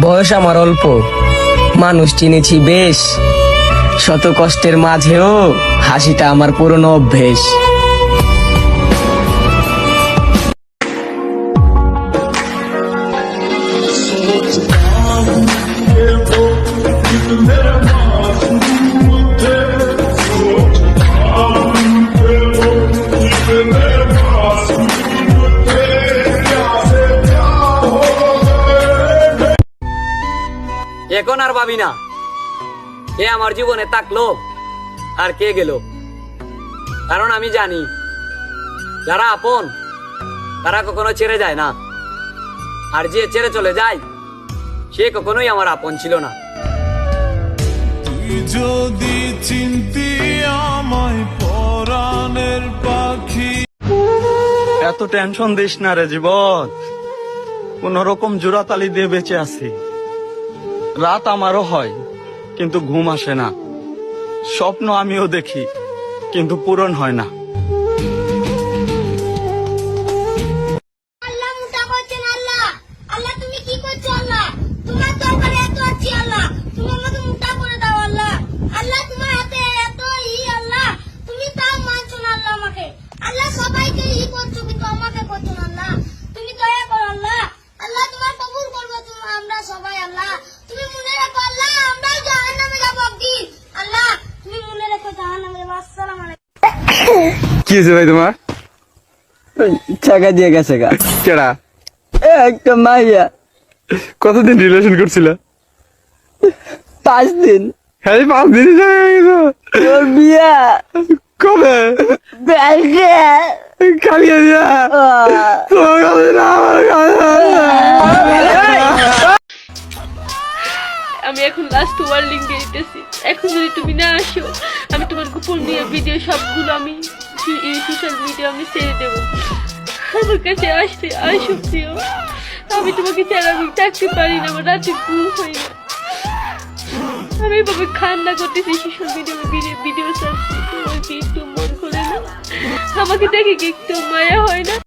বয়স আমার অল্প। মানুষ চিনেছি বেশ। শত কষ্টের মাঝেও হাসিটা আমার পুরনো অভ্যেস। এখন আর ভাবি না। কে আমার জীবনে থাকল আর কে গেল? কারণ আমি জানি যারা আপন তারা কখনো ছেড়ে যায় না। আর যে ছেড়ে চলে যায় সে কখনোই আমার আপন ছিল না। তুই যদি চিনতি আমায় পরাণের পাখি। এত টেনশন দিস না রে জীবন। কোন রকম জোড়াতালি দিয়ে বেঁচে আছি। রাত আমারও হয় কিন্তু ঘুম আসে না। স্বপ্ন আমিও দেখি কিন্তু পূরণ হয় না। কি হয়েছে ভাই তোমার? টাকা দিয়ে গেছে গা। কেডা? একটা মাইয়া। কতদিন রিলেশন করছিল? পাঁচ দিন। হ্যাঁ পাঁচ দিন তোর বিয়া। কবে? ব্যাংকে কালিয়ে তোমার কাছে না আমার কাছে আমি এখন লাস্ট ওয়ার্লিং দিয়ে দিতেছি। এখন যদি তুমি না আসো আমি তোমার গোপন নিয়ে ভিডিও সবগুলো আমি সোশ্যাল মিডিয়া আমি ছেড়ে দেবো আমার কাছে আসতে আসো প্রিয় আমি তোমাকে ছাড়া আমি থাকতে পারি না আমার রাতে ঘুম হয় না আমি এভাবে খান্না করতেছি সোশ্যাল মিডিয়া ভিডিও ভিডিও ছাড়ছি তোমার কি একটু মন করে না আমাকে দেখে কি একটু মায়া হয় না